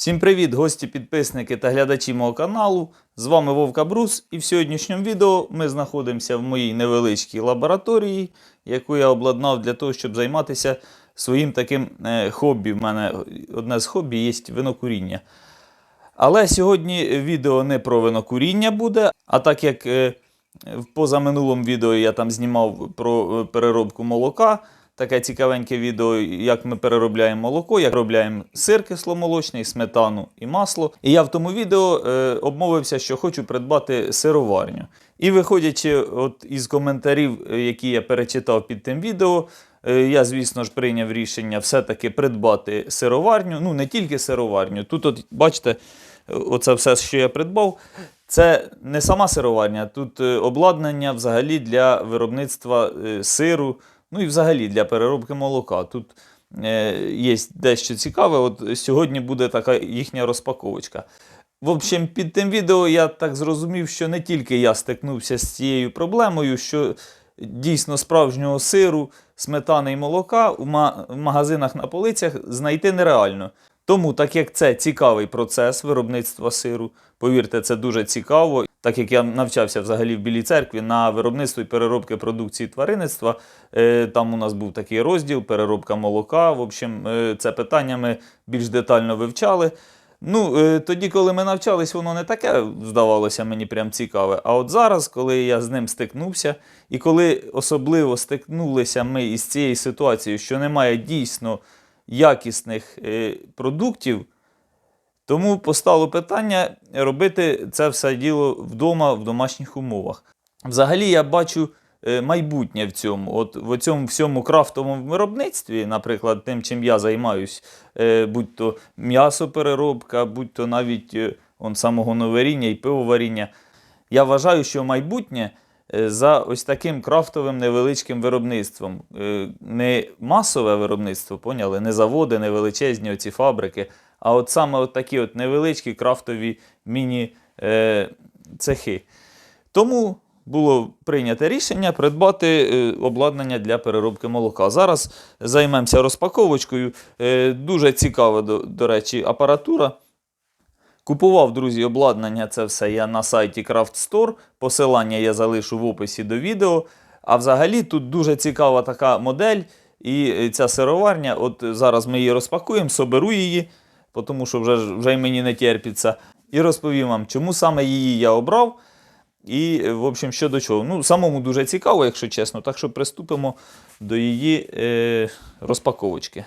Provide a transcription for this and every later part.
Всім привіт, гості, підписники та глядачі мого каналу. З вами Вовка Брус, і в сьогоднішньому відео ми знаходимося в моїй невеличкій лабораторії, яку я обладнав для того, щоб займатися своїм таким е, хобі. У мене одне з хобі є винокуріння. Але сьогодні відео не про винокуріння буде, а так як е, в позаминулому відео я там знімав про е, переробку молока, таке цікавеньке відео, як ми переробляємо молоко, як робляємо сир кисломолочний, сметану і масло. І я в тому відео е, обмовився, що хочу придбати сироварню. І виходячи от із коментарів, е, які я перечитав під тим відео, е, я, звісно ж, прийняв рішення все-таки придбати сироварню. Ну, не тільки сироварню. Тут, от, бачите, оце все, що я придбав. Це не сама сироварня, тут е, обладнання взагалі для виробництва сиру, ну і взагалі для переробки молока. Тут е, є дещо цікаве. От сьогодні буде така їхня розпаковочка. В общем, під тим відео я так зрозумів, що не тільки я стикнувся з цією проблемою, що дійсно справжнього сиру, сметани і молока в магазинах на полицях знайти нереально. Тому, так як це цікавий процес виробництва сиру, повірте, це дуже цікаво. Так як я навчався взагалі в Білій церкві на виробництво і переробки продукції тваринництва, е, там у нас був такий розділ переробка молока. В общем, е, це питання ми більш детально вивчали. Ну, е, тоді, коли ми навчались, воно не таке здавалося мені прям цікаве. А от зараз, коли я з ним стикнувся, і коли особливо стикнулися ми із цією ситуацією, що немає дійсно якісних продуктів, тому постало питання робити це все діло вдома, в домашніх умовах. Взагалі, я бачу е, майбутнє в цьому. От в цьому всьому крафтовому виробництві, наприклад, тим, чим я займаюсь, е, будь то м'ясопереробка, будь то навіть е, он, самогоноваріння і пивоваріння. Я вважаю, що майбутнє за ось таким крафтовим невеличким виробництвом. Не масове виробництво, поняли? Не заводи, не величезні оці фабрики, а от саме от такі от невеличкі крафтові міні-цехи. Тому було прийнято рішення придбати е, обладнання для переробки молока. Зараз займемося розпаковочкою. Е, Дуже цікава, до, до речі, апаратура. Купував, друзі, обладнання це все я на сайті Craft Store. Посилання я залишу в описі до відео. А взагалі тут дуже цікава така модель. І е, ця сироварня, от зараз ми її розпакуємо, соберу її, тому що вже, вже й мені не терпиться. І розповім вам, чому саме її я обрав. І, е, в общем, що до чого. Ну, самому дуже цікаво, якщо чесно. Так що приступимо до її е, розпаковочки.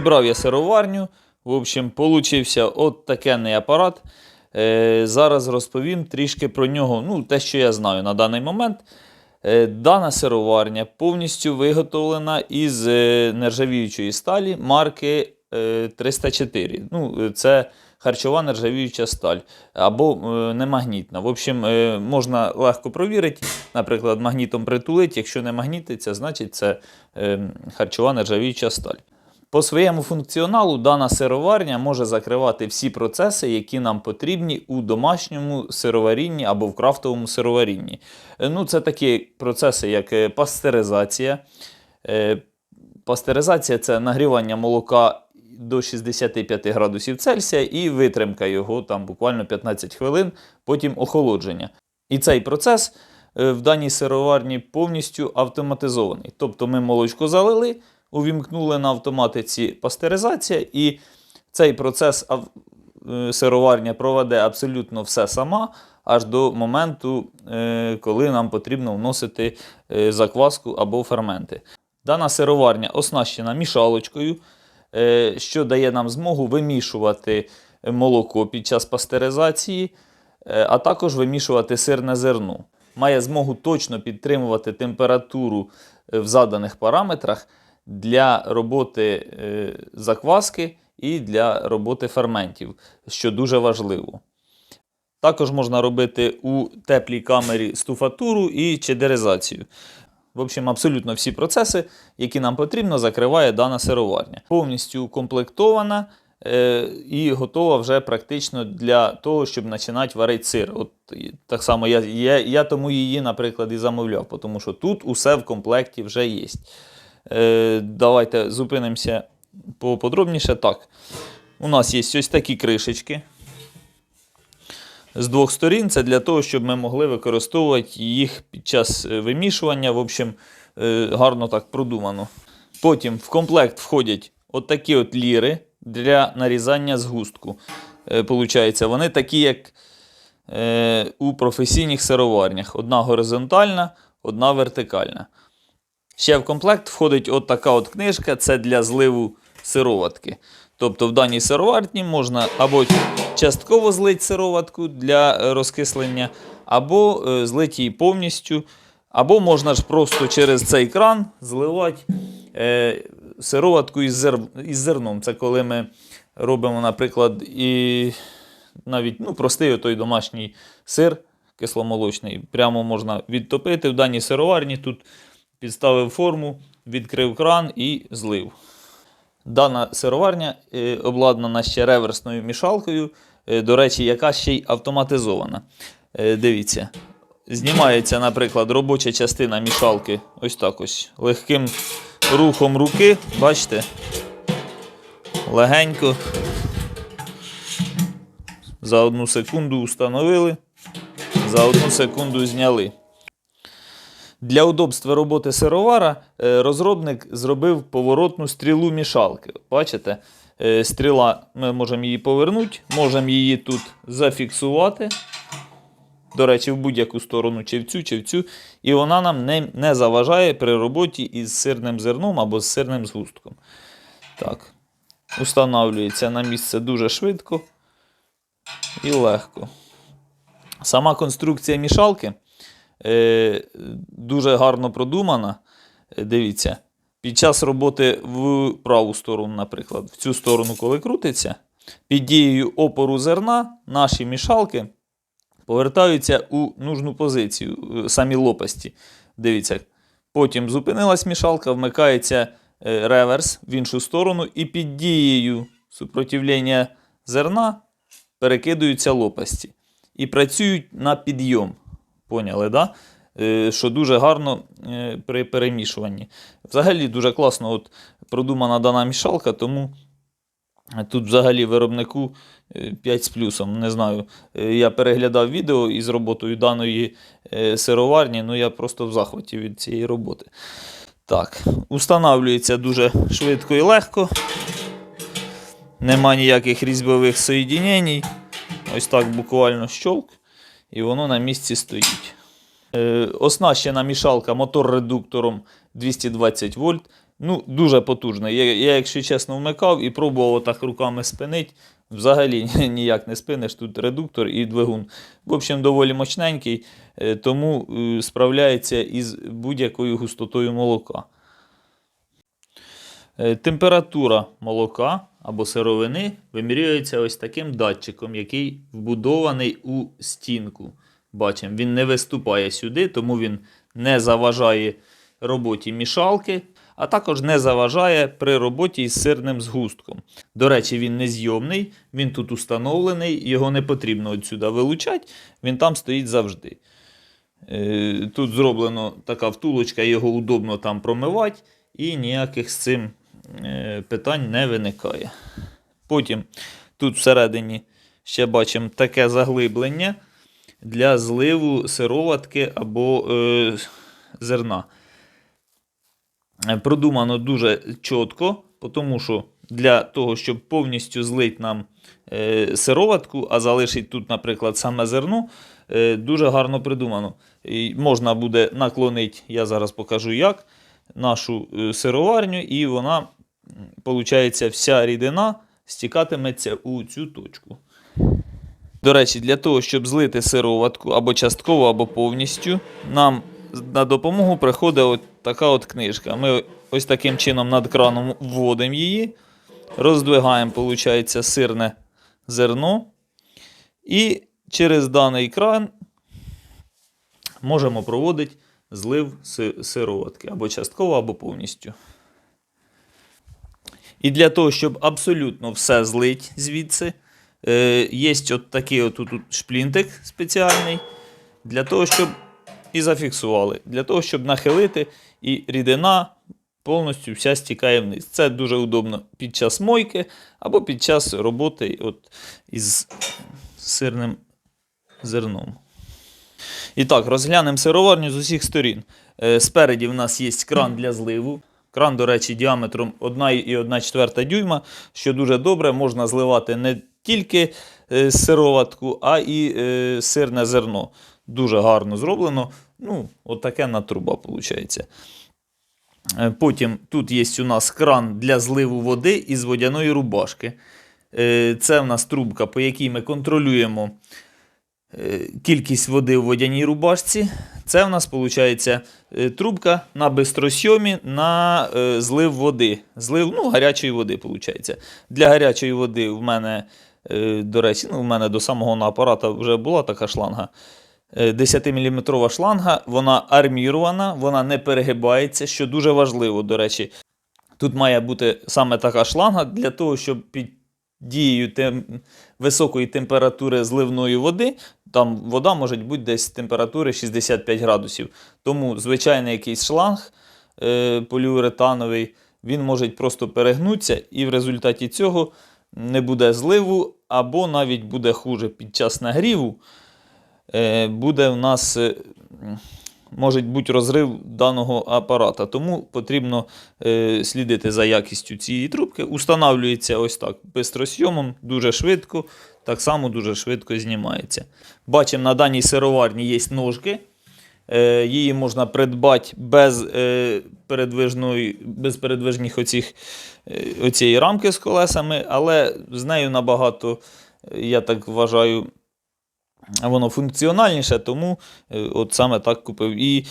Зібрав я сироварню. В общем, получився от такенний апарат. Е, зараз розповім трішки про нього, ну, те, що я знаю на даний момент. Е, Дана сироварня повністю виготовлена із е, нержавіючої сталі марки е, 304. Ну, е, це харчова нержавіюча сталь або е, немагнітна. В общем, е, можна легко провірити, наприклад, магнітом притулити. Якщо не магнітиться, значить це е, харчова нержавіюча сталь. По своєму функціоналу дана сироварня може закривати всі процеси, які нам потрібні у домашньому сироварінні або в крафтовому сироварінні. Е, Ну, це такі процеси, як е, пастеризація. Е, Пастеризація це нагрівання молока до 65 градусів Цельсія і витримка його там буквально 15 хвилин, потім охолодження. І цей процес в даній сироварні повністю автоматизований. Тобто ми молочко залили, увімкнули на автоматиці пастеризація, і цей процес е, сироварня проведе абсолютно все сама, аж до моменту, е, коли нам потрібно вносити е, закваску або ферменти. Дана сироварня оснащена мішалочкою, що дає нам змогу вимішувати молоко під час пастеризації, а також вимішувати сирне зерно. Має змогу точно підтримувати температуру в заданих параметрах для роботи е, закваски і для роботи ферментів, що дуже важливо. Також можна робити у теплій камері стуфатуру і чедеризацію. В общем, абсолютно всі процеси, які нам потрібно, закриває дана сироварня. Повністю укомплектована е, і готова вже практично для того, щоб починати варити сир. От так само я, я, я тому її, наприклад, і замовляв, тому що тут усе в комплекті вже є. Е, давайте зупинимося поподробніше. Так, у нас є ось такі кришечки з двох сторін. Це для того, щоб ми могли використовувати їх під час е, вимішування. В общем, е, гарно так продумано. Потім в комплект входять от такі от ліри для нарізання згустку. Получається, вони такі, як у професійних сироварнях. Одна горизонтальна, одна вертикальна. Ще в комплект входить от така от книжка, це для зливу сироватки. Тобто в даній сироварні можна або частково злити сироватку для е, розкислення, або е, злити її повністю, або можна ж просто через цей кран зливати е, сироватку із, зер... із зерном. Це коли ми робимо, наприклад, і навіть ну, простий той домашній сир кисломолочний. Прямо можна відтопити в даній сироварні. Тут підставив форму, відкрив кран і злив. Дана сироварня е, обладнана ще реверсною мішалкою, е, до речі, яка ще й автоматизована. Е, дивіться, знімається, наприклад, робоча частина мішалки ось так ось легким рухом руки. Бачите? Легенько. За одну секунду встановили, за одну секунду зняли. Для удобства роботи сировара е, розробник зробив поворотну стрілу мішалки. Бачите, Е, стріла, ми можемо її повернути, можемо її тут зафіксувати. До речі, в будь-яку сторону, чи в цю, чи в цю. І вона нам не, не заважає при роботі із сирним зерном або з сирним згустком. Так. Устанавлюється на місце дуже швидко і легко. Сама конструкція мішалки е, дуже гарно продумана. Е, Дивіться, під час роботи в праву сторону, наприклад, в цю сторону, коли крутиться, під дією опору зерна наші мішалки повертаються у нужну позицію, е, самі лопасті. Дивіться, потім зупинилась мішалка, вмикається реверс в іншу сторону, і під дією супротивлення зерна перекидаються лопасті і працюють на підйом. Поняли, да? Е, що дуже гарно е, при перемішуванні. Взагалі дуже класно от продумана дана мішалка, тому тут взагалі виробнику е, 5 з плюсом. Не знаю. Е, Я переглядав відео із роботою даної е, сироварні, ну я просто в захваті від цієї роботи. Так, устанавлюється дуже швидко і легко. Нема ніяких різьбових соєдінень. Ось так буквально щолк, і воно на місці стоїть. Е, оснащена мішалка мотор-редуктором 220 вольт. Ну, дуже потужна. Я, я, якщо чесно, вмикав і пробував отак руками спинити. взагалі ніяк не спиниш. Тут редуктор і двигун. В общем, доволі мощненький, е, тому е, справляється із будь-якою густотою молока. Е, Температура молока або сировини вимірюється ось таким датчиком, який вбудований у стінку. Бачимо, він не виступає сюди, тому він не заважає роботі мішалки, а також не заважає при роботі із сирним згустком. До речі, він незйомний, він тут установлений, його не потрібно відсюди вилучати, він там стоїть завжди. Е, Тут зроблено така втулочка, його удобно там промивати, і ніяких з цим питань не виникає. Потім тут всередині ще бачимо таке заглиблення для зливу сироватки або е, зерна. Е, Продумано дуже чітко, тому що для того, щоб повністю злити нам е, сироватку, а залишить тут, наприклад, саме зерно, е, дуже гарно придумано. І можна буде наклонити, я зараз покажу як, нашу е, сироварню, і вона, виходить, вся рідина стікатиметься у цю точку. До речі, для того, щоб злити сироватку або частково, або повністю, нам на допомогу приходить от така от книжка. Ми ось таким чином над краном вводимо її, роздвигаємо, виходить, сирне зерно. І через даний кран можемо проводити злив си- сироватки або частково, або повністю. І для того, щоб абсолютно все злить звідси, е, є от такий от тут шплінтик спеціальний, для того, щоб і зафіксували, для того, щоб нахилити, і рідина повністю вся стікає вниз. Це дуже удобно під час мойки або під час роботи от, із сирним зерном. І так, розглянемо сироварню з усіх сторін. Е, Спереді в нас є кран для зливу. Кран, до речі, діаметром 1,1 дюйма, що дуже добре, можна зливати не тільки е, сироватку, а і е, сирне зерно. Дуже гарно зроблено. Ну, отаке на труба, виходить. Е, Потім тут є у нас кран для зливу води із водяної рубашки. Це в нас трубка, по якій ми контролюємо кількість води в водяній рубашці. Це в нас виходить трубка на бистросйомі на е, злив води. Злив ну, гарячої води. Виходить. Для гарячої води в мене, е, до речі, ну, в мене до самого апарата вже була така шланга. 10-мм шланга, вона армірована, вона не перегибається, що дуже важливо, до речі. Тут має бути саме така шланга для того, щоб під дією тем... високої температури зливної води, там вода може бути десь температури 65 градусів. Тому звичайний якийсь шланг е, поліуретановий, він може просто перегнутися, і в результаті цього не буде зливу, або навіть буде хуже під час нагріву е, буде в нас е, може бути розрив даного апарата. Тому потрібно е, слідити за якістю цієї трубки. Устанавлюється ось так бистросйомом, дуже швидко, так само дуже швидко знімається. Бачимо, на даній сироварні є ножки. Е, Її можна придбати без, е, передвижної, без передвижних оцих, е, оцієї рамки з колесами, але з нею набагато, я так вважаю, воно функціональніше, тому от саме так купив. І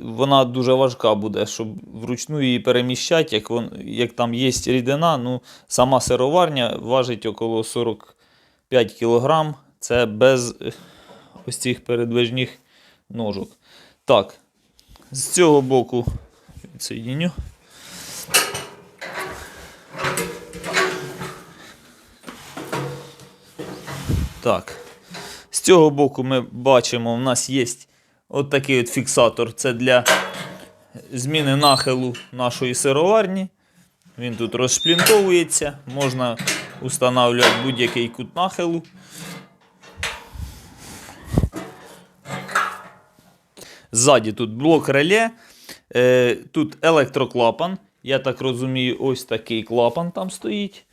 вона дуже важка буде, щоб вручну її переміщати, як, вон, як там є рідина. Ну, сама сироварня важить около 45 кг. Це без е, ось цих передвижних ножок. Так, з цього боку відсоєдню. Так. З цього боку ми бачимо, у нас є от такий от фіксатор. Це для зміни нахилу нашої сироварні. Він тут розшплінтовується, можна встановлювати будь-який кут нахилу. Ззаді тут блок реле, е, тут електроклапан. Я так розумію, ось такий клапан там стоїть.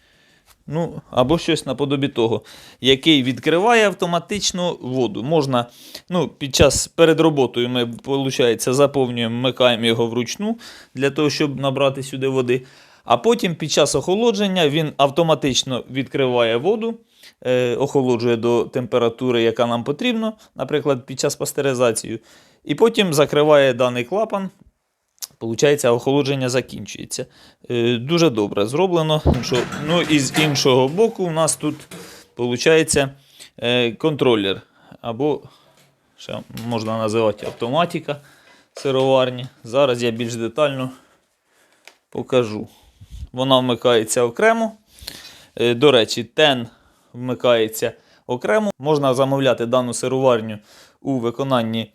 Ну, або щось наподобі того, який відкриває автоматично воду. Можна, ну, під час перед роботою ми, виходить, заповнюємо, вмикаємо його вручну для того, щоб набрати сюди води. А потім під час охолодження він автоматично відкриває воду, е, охолоджує до температури, яка нам потрібна, наприклад, під час пастеризації. І потім закриває даний клапан. Получається, охолодження закінчується. Е, дуже добре зроблено. Ну і з іншого боку, у нас тут виходить е, контролер. Або ще можна називати автоматика сироварні. Зараз я більш детально покажу. Вона вмикається окремо. Е, До речі, тен вмикається окремо. Можна замовляти дану сироварню у виконанні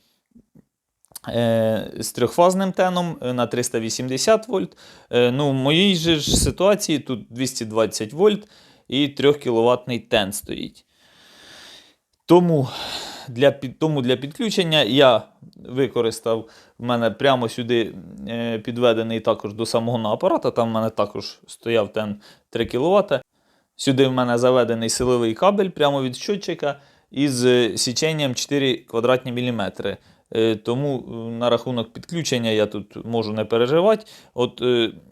е, з трьохфазним теном е, на 380 вольт. Ну, в моїй же ж ситуації тут 220 вольт і 3 кВт тен стоїть. Тому для, тому для підключення я використав в мене прямо сюди е, підведений також до самого апарата. Там в мене також стояв тен 3 кВт. Сюди в мене заведений силовий кабель прямо від щотчика із е, січенням 4 квадратні міліметри. Е, Тому на рахунок підключення я тут можу не переживати. От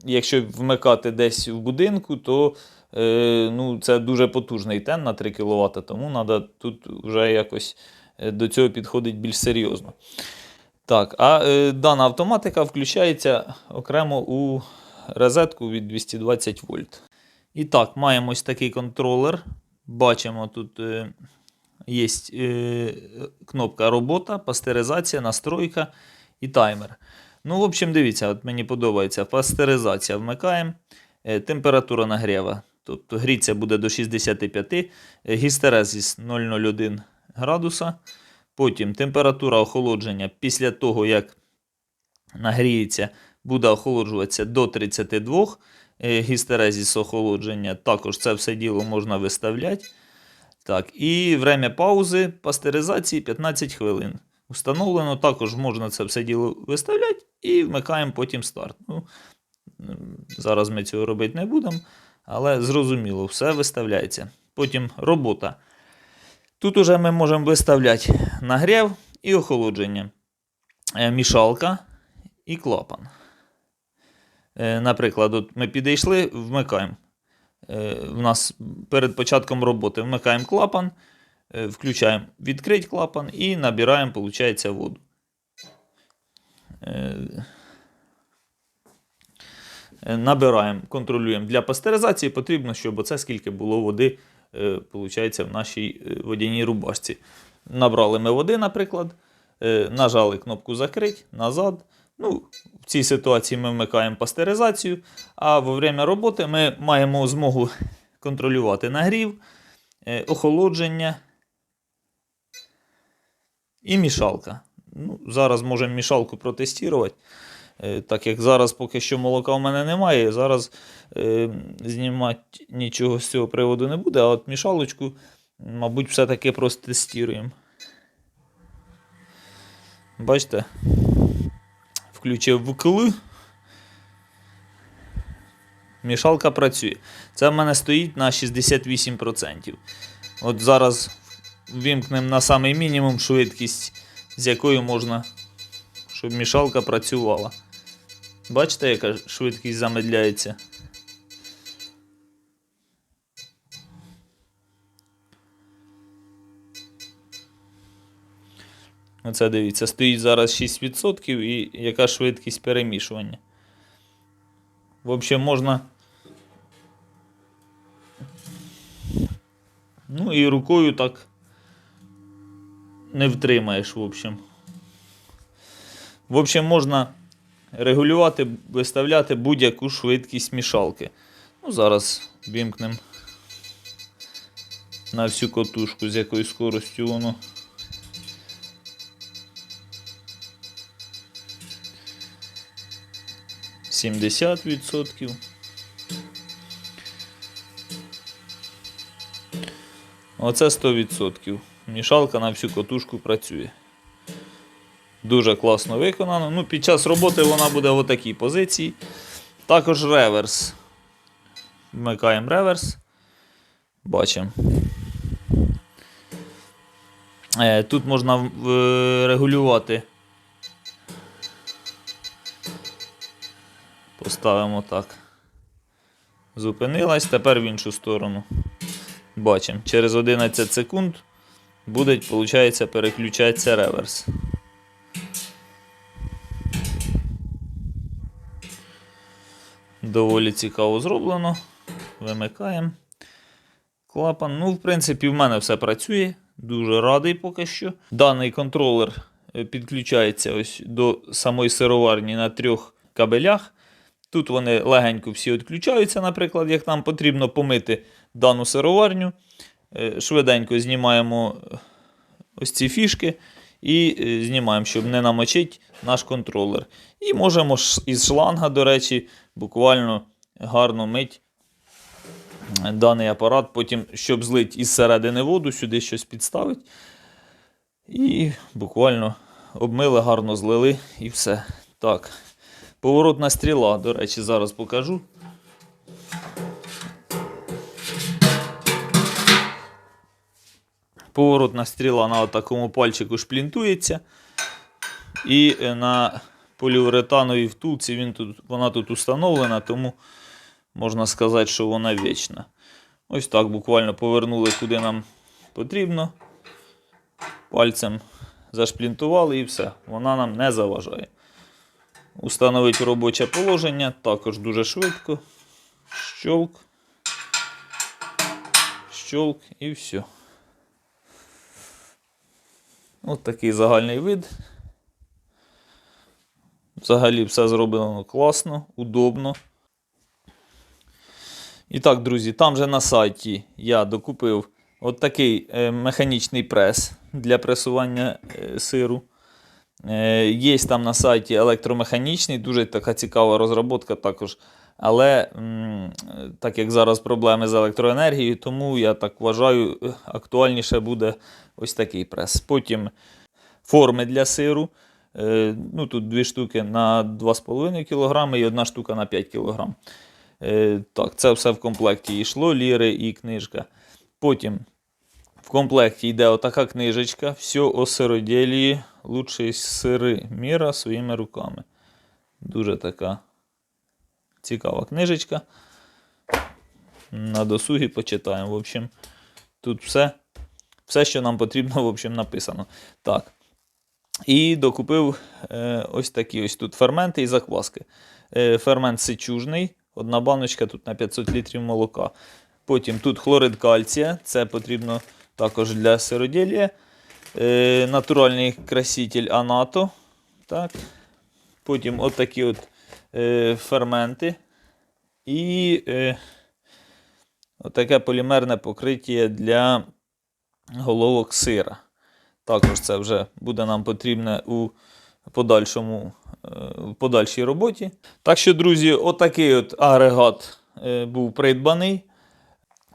якщо вмикати десь в будинку, то е, ну, це дуже потужний тен на 3 кВт, тому треба тут вже якось е, до цього підходить більш серйозно. Так, а е, дана автоматика включається окремо у розетку від 220 вольт. І так, маємо ось такий контролер. Бачимо, тут е, є е, кнопка робота, пастеризація, настройка і таймер. Ну, в общем, дивіться, от мені подобається пастеризація. Вмикаємо. Е, температура нагріва. Тобто гріться буде до 65, е, гістерезис 0,01 градуса. Потім температура охолодження після того, як нагріється, буде охолоджуватися до 32 е, гістерезіс охолодження. Також це все діло можна виставляти. Так, і время паузи пастеризації 15 хвилин. Установлено, також можна це все діло виставляти і вмикаємо потім старт. Ну, зараз ми цього робити не будемо, але зрозуміло, все виставляється. Потім робота. Тут уже ми можемо виставляти нагрів і охолодження, Е, мішалка і клапан. Е, Наприклад, от ми підійшли, вмикаємо. Е, В нас перед початком роботи вмикаємо клапан, е, включаємо відкрить клапан і набираємо, виходить, воду. Е, Набираємо, контролюємо. Для пастеризації потрібно, щоб оце скільки було води, е, виходить, в нашій е, водяній рубашці. Набрали ми води, наприклад, нажали кнопку закрить, назад. Ну, в цій ситуації ми вмикаємо пастеризацію, а во время роботи ми маємо змогу контролювати нагрів, охолодження і мішалка. Ну, зараз можемо мішалку протестувати. Е, Так як зараз поки що молока в мене немає, зараз е, знімати нічого з цього приводу не буде, а от мішалочку, мабуть, все-таки протестуємо. Бачите? Включив ВКЛ. Мішалка працює. Це в мене стоїть на 68%. От зараз вімкнемо на самий мінімум швидкість, з якою можна, щоб мішалка працювала. Бачите, яка швидкість замедляється? Оце дивіться, стоїть зараз 6% і яка швидкість перемішування. В общем, можна. Ну і рукою так не втримаєш, в общем. В общем, можна регулювати, виставляти будь-яку швидкість мішалки. Ну, зараз вімкнемо на всю котушку, з якою скоростю воно. Сімдесят відсотків. Оце 100%. Мішалка на всю котушку працює. Дуже класно виконано. Ну, під час роботи вона буде в такій позиції. Також реверс. Вмикаємо реверс. Бачимо. Е, Тут можна регулювати. Поставимо так. Зупинилась, тепер в іншу сторону. Бачимо, через 11 секунд буде, виходить, переключатися реверс. Доволі цікаво зроблено. Вимикаємо. Клапан. Ну, в принципі, в мене все працює. Дуже радий поки що. Даний контролер е, підключається ось до самої сироварні на трьох кабелях. Тут вони легенько всі відключаються, наприклад, як нам потрібно помити дану сироварню. Е, Швиденько знімаємо е, ось ці фішки і е, знімаємо, щоб не намочити наш контролер. І можемо із шланга, до речі, буквально гарно мить е, даний апарат. Потім, щоб злити із середини воду, сюди щось підставити. І буквально обмили, гарно злили і все. Так. Поворотна стріла, до речі, зараз покажу. Поворотна стріла на такому пальчику шплінтується. І е, на поліуретановій втулці він тут, вона тут установлена, тому можна сказати, що вона вічна. Ось так буквально повернули куди нам потрібно. Пальцем зашплінтували і все. Вона нам не заважає. Установити робоче положення також дуже швидко. Щолк. Щолк і все. Ось такий загальний вид. Взагалі все зроблено класно, удобно. І так, друзі, там же на сайті я докупив от такий е, механічний прес для пресування е, сиру. Е, Є там на сайті електромеханічний, дуже така цікава розробка також. Але так як зараз проблеми з електроенергією, тому я так вважаю, е, актуальніше буде ось такий прес. Потім форми для сиру. Е, Ну, тут дві штуки на 2,5 кг і одна штука на 5 кг. Е, Так, це все в комплекті йшло, ліри і книжка. Потім в комплекті йде отака книжечка. Все о сироділії, лучші сири міра своїми руками. Дуже така цікава книжечка. На досугі почитаємо. В общем, тут все, все, що нам потрібно, в общем, написано. Так. І докупив е, ось такі ось тут ферменти і закваски. Е, фермент сичужний, одна баночка тут на 500 літрів молока. Потім тут хлорид кальція, це потрібно також для сироділля. Е, натуральний краситель анато. Так. Потім от такі от е, ферменти. І е, отаке полімерне покриття для головок сира. Також це вже буде нам потрібне у подальшому, е, в подальшій роботі. Так що, друзі, отакий от агрегат е, був придбаний.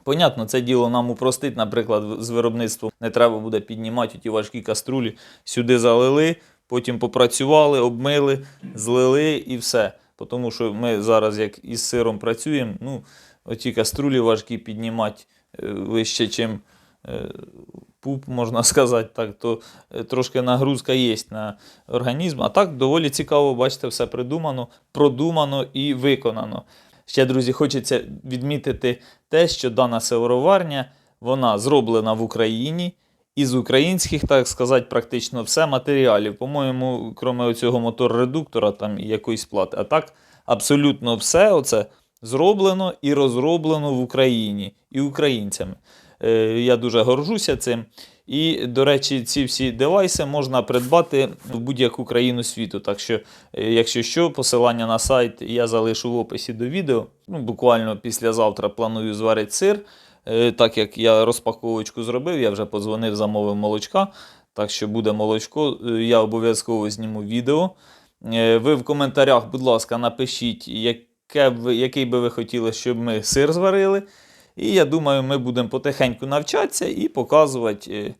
Понятно, це діло нам упростить, наприклад, з виробництвом не треба буде піднімати ті важкі каструлі, сюди залили, потім попрацювали, обмили, злили і все. Тому що ми зараз, як із сиром працюємо, ну, оті каструлі важкі піднімати е, вище, чим е, пуп, можна сказати, так, то е, трошки нагрузка є на організм. А так доволі цікаво, бачите, все придумано, продумано і виконано. Ще, друзі, хочеться відмітити те, що дана сироварня вона зроблена в Україні. Із українських, так сказати, практично все матеріалів. По-моєму, крім цього мотор-редуктора там і якоїсь плати. А так, абсолютно все оце зроблено і розроблено в Україні і українцями. Е, Я дуже горжуся цим. І, до речі, ці всі девайси можна придбати в будь-яку країну світу. Так що, е, якщо що, посилання на сайт я залишу в описі до відео. Ну, буквально післязавтра планую зварити сир. Е, Так як я розпаковочку зробив, я вже подзвонив, замовив молочка. Так що буде молочко, е, я обов'язково зніму відео. Е, Ви в коментарях, будь ласка, напишіть, яке б який би ви хотіли, щоб ми сир зварили. І я думаю, ми будемо потихеньку навчатися і показувати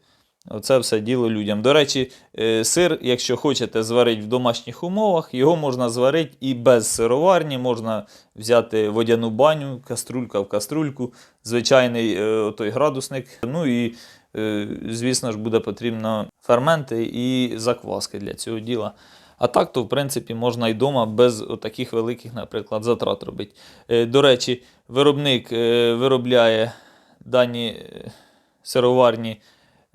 оце все діло людям. До речі, е, сир, якщо хочете зварити в домашніх умовах, його можна зварити і без сироварні, можна взяти водяну баню, каструлька в каструльку, звичайний е, той градусник. Ну і, е, звісно ж, буде потрібно ферменти і закваски для цього діла. А так, то в принципі можна і вдома без таких великих, наприклад, затрат робити. До речі, виробник виробляє дані сироварні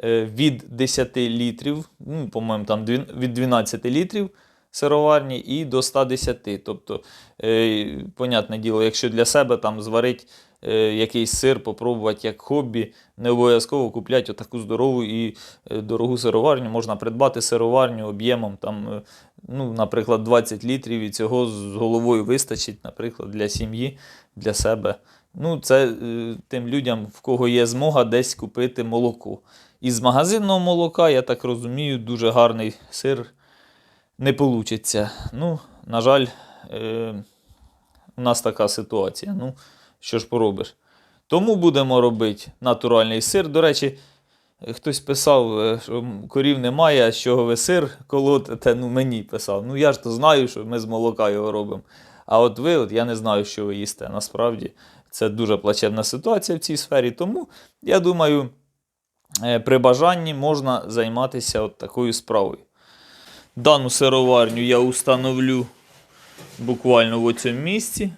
від 10 літрів, ну, по-моєму, там від 12 літрів сироварні і до 110. Тобто, е, понятне діло, якщо для себе там зварить е, якийсь сир, попробувати як хобі, не обов'язково купляти отаку здорову і е, дорогу сироварню. Можна придбати сироварню об'ємом, е, ну, наприклад, 20 літрів, і цього з головою вистачить, наприклад, для сім'ї, для себе. Ну, це е, тим людям, в кого є змога десь купити молоко. Із магазинного молока, я так розумію, дуже гарний сир не вийде. Ну, на жаль, е, у нас така ситуація. Ну, що ж поробиш. Тому будемо робити натуральний сир. До речі, хтось писав, е, що корів немає, а з чого ви сир колотите. Ну, мені писав. Ну я ж то знаю, що ми з молока його робимо. А от ви, от я не знаю, що ви їсте. Насправді це дуже плачевна ситуація в цій сфері. Тому я думаю, при бажанні можна займатися от такою справою. Дану сироварню я установлю буквально в цьому місці.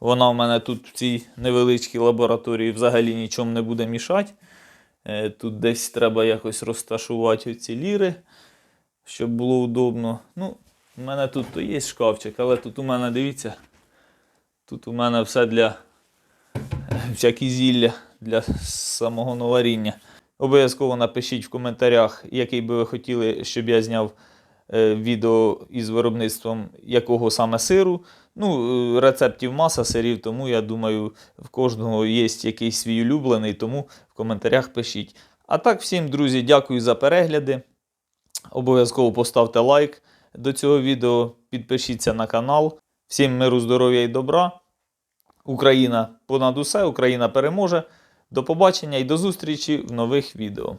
Вона в мене тут в цій невеличкій лабораторії взагалі нічому не буде мішати. Е, Тут десь треба якось розташувати ці ліри, щоб було удобно. Ну, у мене тут то є шкафчик, але тут у мене, дивіться, тут у мене все для е, всякі зілля для самого новаріння. Обов'язково напишіть в коментарях, який би ви хотіли, щоб я зняв е, відео із виробництвом якого саме сиру. Ну, е, рецептів маса сирів, тому я думаю, в кожного є якийсь свій улюблений, тому в коментарях пишіть. А так, всім, друзі, дякую за перегляди. Обов'язково поставте лайк до цього відео, підпишіться на канал. Всім миру, здоров'я і добра. Україна понад усе, Україна переможе. До побачення і до зустрічі в нових відео.